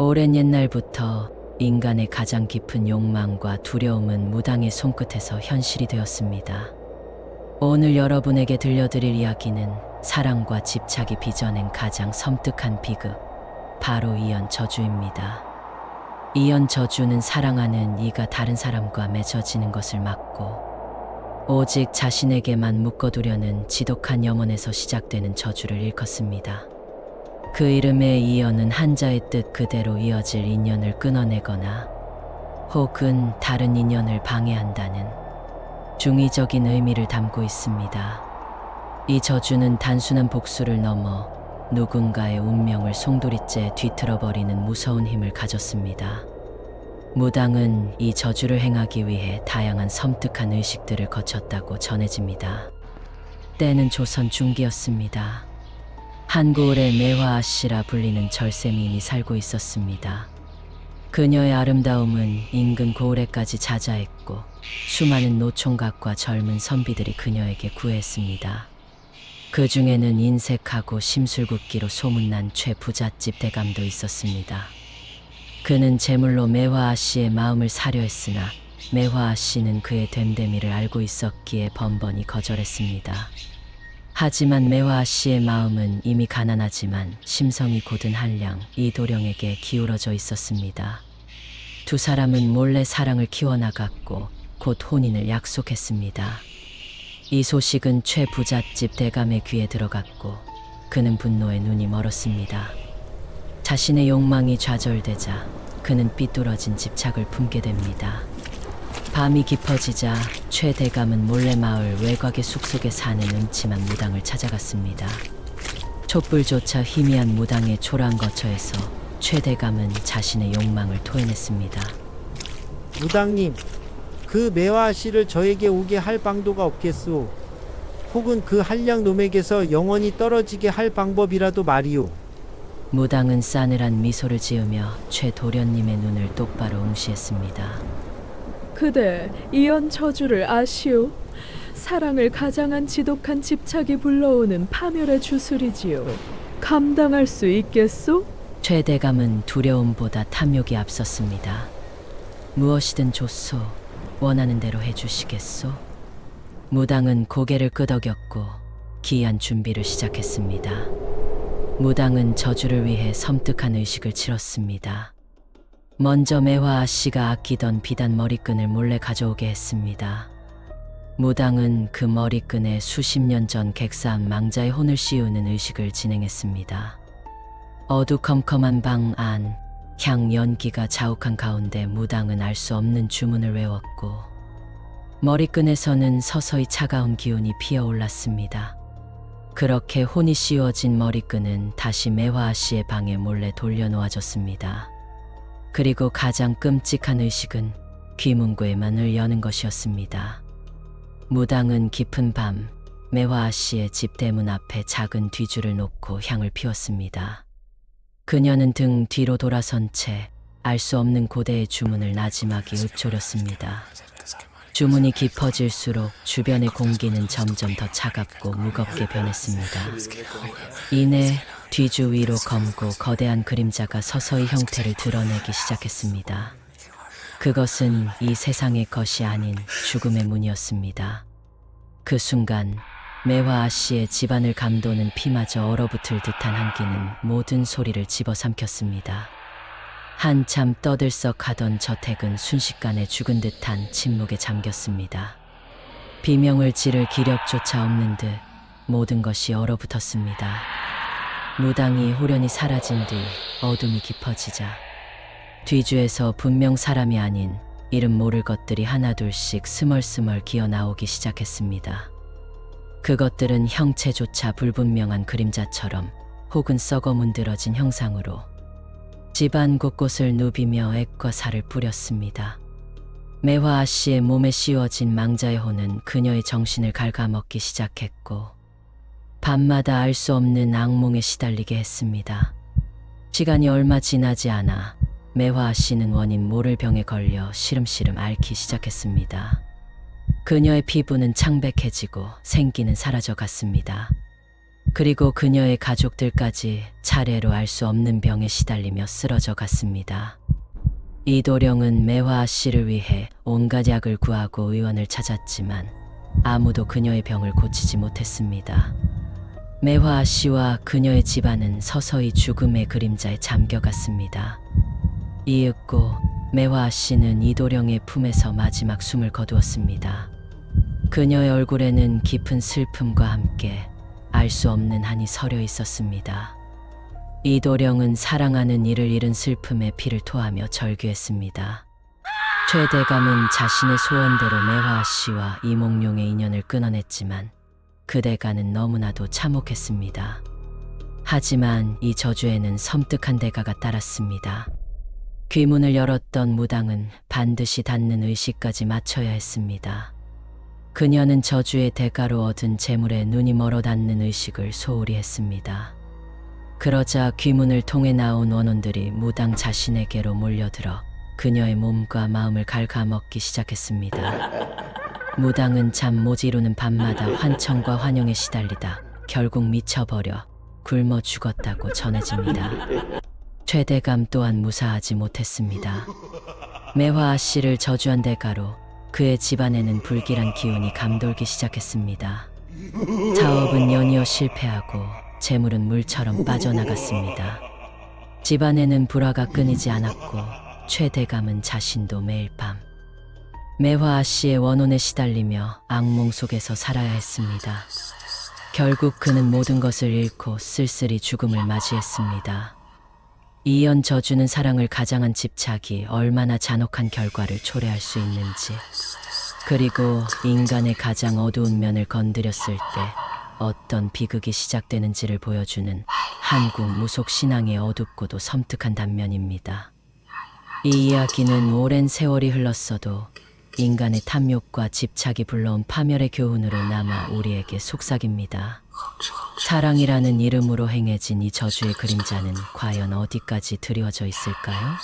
오랜 옛날부터 인간의 가장 깊은 욕망과 두려움은 무당의 손끝에서 현실이 되었습니다. 오늘 여러분에게 들려드릴 이야기는 사랑과 집착이 빚어낸 가장 섬뜩한 비극, 바로 이연 저주입니다. 이연 저주는 사랑하는 이가 다른 사람과 맺어지는 것을 막고 오직 자신에게만 묶어두려는 지독한 염원에서 시작되는 저주를 일컫습니다. 그 이름의 이연은 한자의 뜻 그대로 이어질 인연을 끊어내거나 혹은 다른 인연을 방해한다는 중의적인 의미를 담고 있습니다. 이 저주는 단순한 복수를 넘어 누군가의 운명을 송두리째 뒤틀어버리는 무서운 힘을 가졌습니다. 무당은 이 저주를 행하기 위해 다양한 섬뜩한 의식들을 거쳤다고 전해집니다. 때는 조선 중기였습니다. 한고을에 매화아 씨라 불리는 절세미인이 살고 있었습니다. 그녀의 아름다움은 인근 고을에까지 자자했고 수많은 노총각과 젊은 선비들이 그녀에게 구애했습니다. 그 중에는 인색하고 심술궂기로 소문난 최부잣집 대감도 있었습니다. 그는 제물로 매화아 씨의 마음을 사려 했으나 매화아 씨는 그의 됨됨이를 알고 있었기에 번번이 거절했습니다. 하지만 매화 아 씨의 마음은 이미 가난하지만 심성이 고든 한량 이 도령에게 기울어져 있었습니다. 두 사람은 몰래 사랑을 키워나갔고 곧 혼인을 약속했습니다. 이 소식은 최 부잣집 대감의 귀에 들어갔고 그는 분노에 눈이 멀었습니다. 자신의 욕망이 좌절되자 그는 삐뚤어진 집착을 품게 됩니다. 밤이 깊어지자 최 대감은 몰래 마을 외곽의 숲속에 사는 음침한 무당을 찾아갔습니다. 촛불조차 희미한 무당의 초라한 거처에서 최 대감은 자신의 욕망을 토해냈습니다. 무당님, 그 매화 씨를 저에게 오게 할 방도가 없겠소. 혹은 그 한량 놈에게서 영원히 떨어지게 할 방법이라도 말이오. 무당은 싸늘한 미소를 지으며 최 도련님의 눈을 똑바로 응시했습니다. 그대 이연 저주를 아시오? 사랑을 가장한 지독한 집착이 불러오는 파멸의 주술이지요. 감당할 수 있겠소? 최 대감은 두려움보다 탐욕이 앞섰습니다. 무엇이든 좋소. 원하는 대로 해주시겠소? 무당은 고개를 끄덕였고 기이한 준비를 시작했습니다. 무당은 저주를 위해 섬뜩한 의식을 치렀습니다. 먼저 매화 아씨가 아끼던 비단 머리끈을 몰래 가져오게 했습니다. 무당은 그 머리끈에 수십 년 전 객사한 망자의 혼을 씌우는 의식을 진행했습니다. 어두컴컴한 방 안, 향 연기가 자욱한 가운데 무당은 알 수 없는 주문을 외웠고 머리끈에서는 서서히 차가운 기운이 피어올랐습니다. 그렇게 혼이 씌워진 머리끈은 다시 매화 씨의 방에 몰래 돌려놓아졌습니다. 그리고 가장 끔찍한 의식은 귀문구의 문을 여는 것이었습니다. 무당은 깊은 밤 매화 씨의 집 대문 앞에 작은 뒤줄을 놓고 향을 피웠습니다. 그녀는 등 뒤로 돌아선 채 알 수 없는 고대의 주문을 나지막이 읊조렸습니다. 주문이 깊어질수록 주변의 공기는 점점 더 차갑고 무겁게 변했습니다. 이내 뒤주 위로 검고 거대한 그림자가 서서히 형태를 드러내기 시작했습니다. 그것은 이 세상의 것이 아닌 죽음의 문이었습니다. 그 순간 매화 아씨의 집안을 감도는 피마저 얼어붙을 듯한 한기는 모든 소리를 집어삼켰습니다. 한참 떠들썩하던 저택은 순식간에 죽은 듯한 침묵에 잠겼습니다. 비명을 지를 기력조차 없는 듯 모든 것이 얼어붙었습니다. 무당이 호련히 사라진 뒤 어둠이 깊어지자 뒤주에서 분명 사람이 아닌 이름 모를 것들이 하나둘씩 스멀스멀 기어 나오기 시작했습니다. 그것들은 형체조차 불분명한 그림자처럼 혹은 썩어 문드러진 형상으로 집안 곳곳을 누비며 액과 살을 뿌렸습니다. 매화 아씨의 몸에 씌워진 망자의 혼은 그녀의 정신을 갉아먹기 시작했고 밤마다 알 수 없는 악몽에 시달리게 했습니다. 시간이 얼마 지나지 않아 매화 씨는 원인 모를 병에 걸려 시름시름 앓기 시작했습니다. 그녀의 피부는 창백해지고 생기는 사라져 갔습니다. 그리고 그녀의 가족들까지 차례로 알 수 없는 병에 시달리며 쓰러져 갔습니다. 이도령은 매화 씨를 위해 온갖 약을 구하고 의원을 찾았지만 아무도 그녀의 병을 고치지 못했습니다. 매화 씨와 그녀의 집안은 서서히 죽음의 그림자에 잠겨갔습니다. 이윽고 매화 씨는 이도령의 품에서 마지막 숨을 거두었습니다. 그녀의 얼굴에는 깊은 슬픔과 함께 알 수 없는 한이 서려 있었습니다. 이도령은 사랑하는 이를 잃은 슬픔에 피를 토하며 절규했습니다. 최대감은 자신의 소원대로 매화 씨와 이몽룡의 인연을 끊어냈지만 그대가는 너무나도 참혹했습니다. 하지만 이 저주에는 섬뜩한 대가가 따랐습니다. 귀문을 열었던 무당은 반드시 닿는 의식까지 맞춰야 했습니다. 그녀는 저주의 대가로 얻은 재물에 눈이 멀어 닿는 의식을 소홀히 했습니다. 그러자 귀문을 통해 나온 원혼들이 무당 자신에게로 몰려들어 그녀의 몸과 마음을 갉아먹기 시작했습니다. 무당은 잠 못 이루는 밤마다 환청과 환영에 시달리다 결국 미쳐버려 굶어 죽었다고 전해집니다. 최대감 또한 무사하지 못했습니다. 매화 씨를 저주한 대가로 그의 집안에는 불길한 기운이 감돌기 시작했습니다. 사업은 연이어 실패하고 재물은 물처럼 빠져나갔습니다. 집안에는 불화가 끊이지 않았고 최대감은 자신도 매일 밤 매화 씨의 원혼에 시달리며 악몽 속에서 살아야 했습니다. 결국 그는 모든 것을 잃고 쓸쓸히 죽음을 맞이했습니다. 이연 저주는 사랑을 가장한 집착이 얼마나 잔혹한 결과를 초래할 수 있는지, 그리고 인간의 가장 어두운 면을 건드렸을 때 어떤 비극이 시작되는지를 보여주는 한국 무속 신앙의 어둡고도 섬뜩한 단면입니다. 이 이야기는 오랜 세월이 흘렀어도 인간의 탐욕과 집착이 불러온 파멸의 교훈으로 남아 우리에게 속삭입니다. 사랑이라는 이름으로 행해진 이 저주의 그림자는 과연 어디까지 드리워져 있을까요?